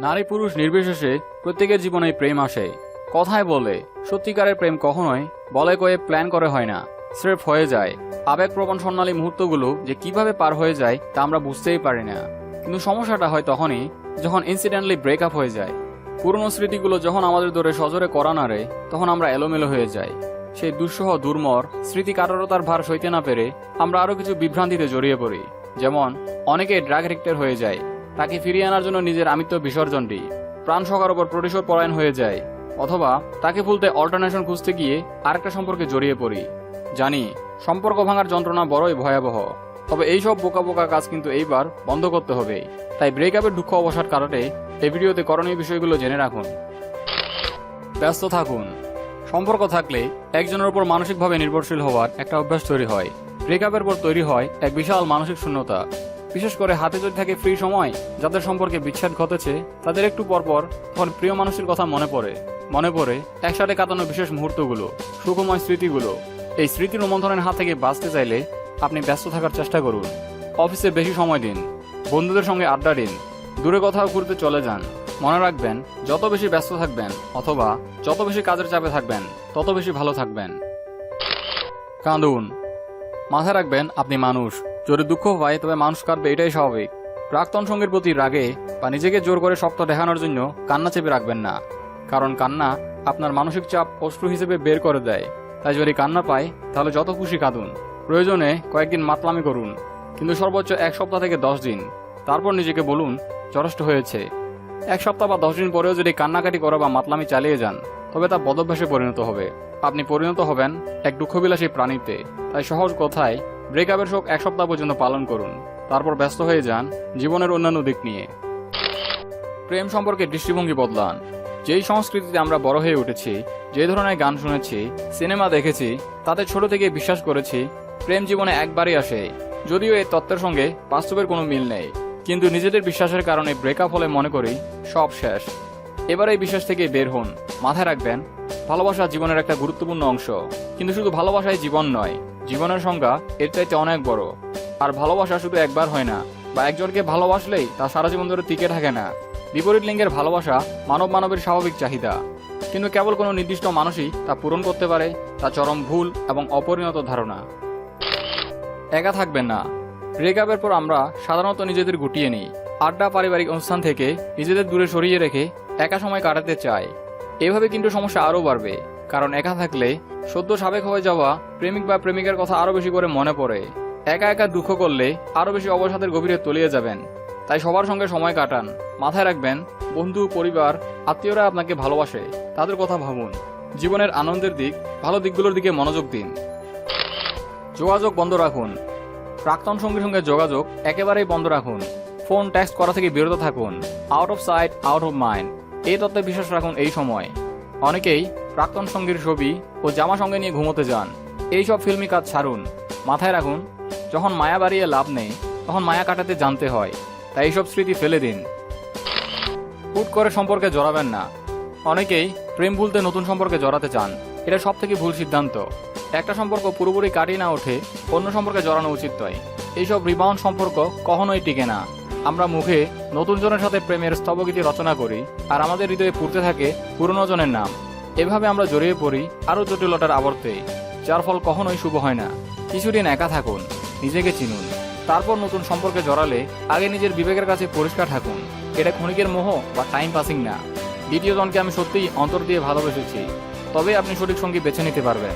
নারী পুরুষ নির্বিশেষে প্রত্যেকের জীবনে প্রেম আসে। কথায় বলে, সত্যিকারের প্রেম কখনোই বলে কয়ে প্ল্যান করে হয় না, স্রেফ হয়ে যায়। আবেগপ্রবণ স্বর্ণালী মুহূর্তগুলো যে কীভাবে পার হয়ে যায় তা আমরা বুঝতেই পারি না। কিন্তু সমস্যাটা হয় তখনই যখন ইনসিডেন্টলি ব্রেকআপ হয়ে যায়। পুরনো স্মৃতিগুলো যখন আমাদের দরে সজোরে করা নাড়ে তখন আমরা এলোমেলো হয়ে যাই। সেই দুঃসহ, দুর্মর স্মৃতি কাটারতার ভার সইতে না পেরে আমরা আরও কিছু বিভ্রান্তিতে জড়িয়ে পড়ি। যেমন অনেকে ড্রাগ রেক্টের হয়ে যায়। তাকে ফিরিয়ে আনার জন্য নিজের আমিত্ব বিসর্জন দিই। প্রাণ সকার ওপর প্রতিশোধ পরায়ণ হয়ে যায়, অথবা তাকে ভুলতে অল্টারনেশন খুঁজতে গিয়ে আরেকটা সম্পর্কে জড়িয়ে পড়ি। জানি, সম্পর্ক ভাঙার যন্ত্রণা বড়ই ভয়াবহ, তবে এইসব বোকা বোকা কাজ কিন্তু এইবার বন্ধ করতে হবে। তাই ব্রেকআপের দুঃখ অবসার কারণে এই ভিডিওতে করণীয় বিষয়গুলো জেনে রাখুন। ব্যস্ত থাকুন। সম্পর্ক থাকলে একজনের উপর মানসিকভাবে নির্ভরশীল হওয়ার একটা অভ্যাস তৈরি হয়। ব্রেকআপের পর তৈরি হয় এক বিশাল মানসিক শূন্যতা। বিশেষ করে হাতে যদি থাকে ফ্রি সময়, যাদের সম্পর্কে বিচ্ছেদ ঘটেছে, তাদের একটু পর পর তখন প্রিয় মানুষের কথা মনে পড়ে। মনে পড়ে একসাথে কাটানো বিশেষ মুহূর্তগুলো, সুখময় স্মৃতিগুলো। এই স্মৃতি রোমন্থনের হাত থেকে বাঁচতে চাইলে আপনি ব্যস্ত থাকার চেষ্টা করুন। অফিসে বেশি সময় দিন, বন্ধুদের সঙ্গে আড্ডা দিন, দূরে কোথাও ঘুরতে চলে যান। মনে রাখবেন, যত বেশি ব্যস্ত থাকবেন অথবা যত বেশি কাজের চাপে থাকবেন, তত বেশি ভালো থাকবেন। কাঁদুন। মাথায় রাখবেন, আপনি মানুষ। যদি দুঃখ হয়, তবে মানুষ কাঁদবে, এটাই স্বাভাবিক। প্রাক্তন সঙ্গীর প্রতি রাগে বা নিজেকে জোর করে শক্ত দেখানোর জন্য কান্না চেপে রাখবেন না। কারণ কান্না আপনার মানসিক চাপ অশ্রু হিসেবে বের করে দেয়। তাই যদি কান্না পায় তাহলে যত খুশি কাঁদুন। প্রয়োজনে কয়েকদিন মাতলামি করুন, কিন্তু সর্বোচ্চ এক সপ্তাহ থেকে দশ দিন। তারপর নিজেকে বলুন, যথেষ্ট হয়েছে। এক সপ্তাহ বা দশ দিন পরেও যদি কান্নাকাটি করা বা মাতলামি চালিয়ে যান, তবে তা বদভ্যাসে পরিণত হবে। আপনি পরিণত হবেন এক দুঃখবিলাসী প্রাণীতে। তাই সহজ কথায় ব্রেকআপের শোক এক সপ্তাহ পর্যন্ত পালন করুন। তারপর ব্যস্ত হয়ে যান জীবনের অন্যান্য দিক নিয়ে। প্রেম সম্পর্কে দৃষ্টিভঙ্গি বদলান। যেই সংস্কৃতিতে আমরা বড় হয়ে উঠেছি, যে ধরনের গান শুনেছি, সিনেমা দেখেছি, তাতে ছোট থেকে বিশ্বাস করেছি, প্রেম জীবনে একবারই আসে। যদিও এই তত্ত্বের সঙ্গে বাস্তবের কোনো মিল নেই। কিন্তু নিজেদের বিশ্বাসের কারণে ব্রেকআপ হলে মনে করি সব শেষ। এবার এই বিশ্বাস থেকে বের হন। মাথায় রাখবেন, ভালোবাসা জীবনের একটা গুরুত্বপূর্ণ অংশ। কিন্তু শুধু ভালোবাসাই জীবন নয় জীবনের সংজ্ঞা এর চাইতে অনেক বড়। আর ভালোবাসা শুধু একবার হয় না, বা একজনকে ভালোবাসলেই তা সারা জীবন ধরে টিকে থাকে না। বিপরীত লিঙ্গের ভালোবাসা মানব মানবের স্বাভাবিক চাহিদা। কিন্তু কেবল কোনো নির্দিষ্ট মানুষই তা পূরণ করতে পারে, তা চরম ভুল এবং অপরিণত ধারণা। একা থাকবেন না। ব্রেকআপের পর আমরা সাধারণত নিজেদের গুটিয়ে নিই। আড্ডা পারিবারিক অনুষ্ঠান থেকে নিজেদের দূরে সরিয়ে রেখে একা সময় কাটাতে চাই। এভাবে কিন্তু সমস্যা আরও বাড়বে। কারণ একা থাকলে সদ্য সাবেক হয়ে যাওয়া প্রেমিক বা প্রেমিকার কথা আরও বেশি করে মনে পড়ে। একা একা দুঃখ করলে আরও বেশি অবসাদের গভীরে তলিয়ে যাবেন। তাই সবার সঙ্গে সময় কাটান। মাথায় রাখবেন, বন্ধু, পরিবার, আত্মীয়রা আপনাকে ভালোবাসে। তাদের কথা ভাবুন। জীবনের আনন্দের দিক, ভালো দিকগুলোর দিকে মনোযোগ দিন। যোগাযোগ বন্ধ রাখুন। প্রাক্তন সঙ্গীর সঙ্গে যোগাযোগ একেবারেই বন্ধ রাখুন। ফোন টেক্সট করা থেকে বিরত থাকুন। Out of sight out of mind এই তত্ত্বে বিশ্বাস রাখুন এই সময়। অনেকেই প্রাক্তন সঙ্গীর ছবি ও জামা সঙ্গে নিয়ে ঘুমোতে যান। এই সব ফিল্মি কাজ ছাড়ুন। মাথায় রাখুন, যখন মায়া বাড়িয়ে লাভ নেই, তখন মায়া কাটাতে জানতে হয়। তাই এইসব স্মৃতি ফেলে দিন। হুট করে সম্পর্কে জড়াবেন না। অনেকেই প্রেম ভুলতে নতুন সম্পর্কে জড়াতে চান। এটা সব থেকে ভুল সিদ্ধান্ত। একটা সম্পর্ক পুরোপুরি কাটিয়ে না ওঠে, অন্য সম্পর্কে জড়ানো উচিত নয়। এইসব রিবাউন্ড সম্পর্ক কখনোই টিকে না। আমরা মুখে নতুন জনের সাথে প্রেমের স্থবগীতি রচনা করি, আর আমাদের হৃদয়ে ফুটতে থাকে পুরনো জনের নাম। এভাবে আমরা জড়িয়ে পড়ি আরও জটিলতার আবর্তে, যার ফল কখনোই শুভ হয় না। কিছুদিন একা থাকুন, নিজেকে চিনুন। তারপর নতুন সম্পর্কে জড়ালে আগে নিজের বিবেকের কাছে পরিষ্কার থাকুন। এটা ক্ষণিকের মোহ বা টাইম পাসিং না। দ্বিতীয় জনকে আমি সত্যিই অন্তর দিয়ে ভালোবেসেছি। তবে আপনি সঠিক সঙ্গী বেছে নিতে পারবেন।